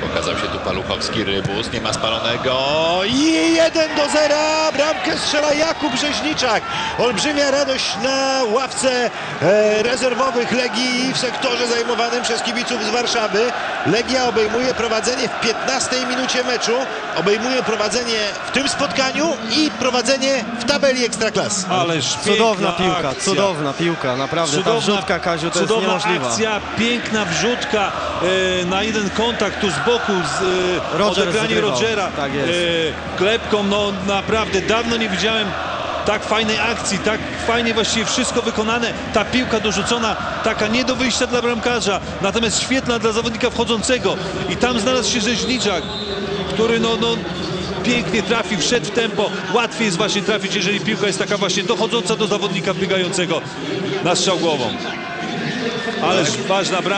Pokazał się tu Paluchowski, Rybus, nie ma spalonego i 1 do 0, bramkę strzela Jakub Rzeźniczak. Olbrzymia radość na ławce e, rezerwowych Legii w sektorze zajmowanym przez kibiców z Warszawy. Legia obejmuje prowadzenie w 15 minucie meczu. Obejmuje prowadzenie w tym spotkaniu i prowadzenie w tabeli Ekstraklasy. Ależ Cudowna piłka, akcja. cudowna piłka, naprawdę ta wrzutka Kaziu to jest cudowna niemożliwa. akcja, piękna wrzutka e, na jeden kontakt tu z boku, z e, Roger odegranie. Rogera Tak jest. e, klepką, no naprawdę dawno nie widziałem tak fajnej akcji, tak fajnie właściwie wszystko wykonane, ta piłka dorzucona, taka nie do wyjścia dla bramkarza, natomiast świetna dla zawodnika wchodzącego i tam znalazł się Rzeźniczak, który no, no pięknie trafił, wszedł w tempo, łatwiej jest właśnie trafić, jeżeli piłka jest taka właśnie dochodząca do zawodnika biegającego na strzał głową. Ależ ważna bramka.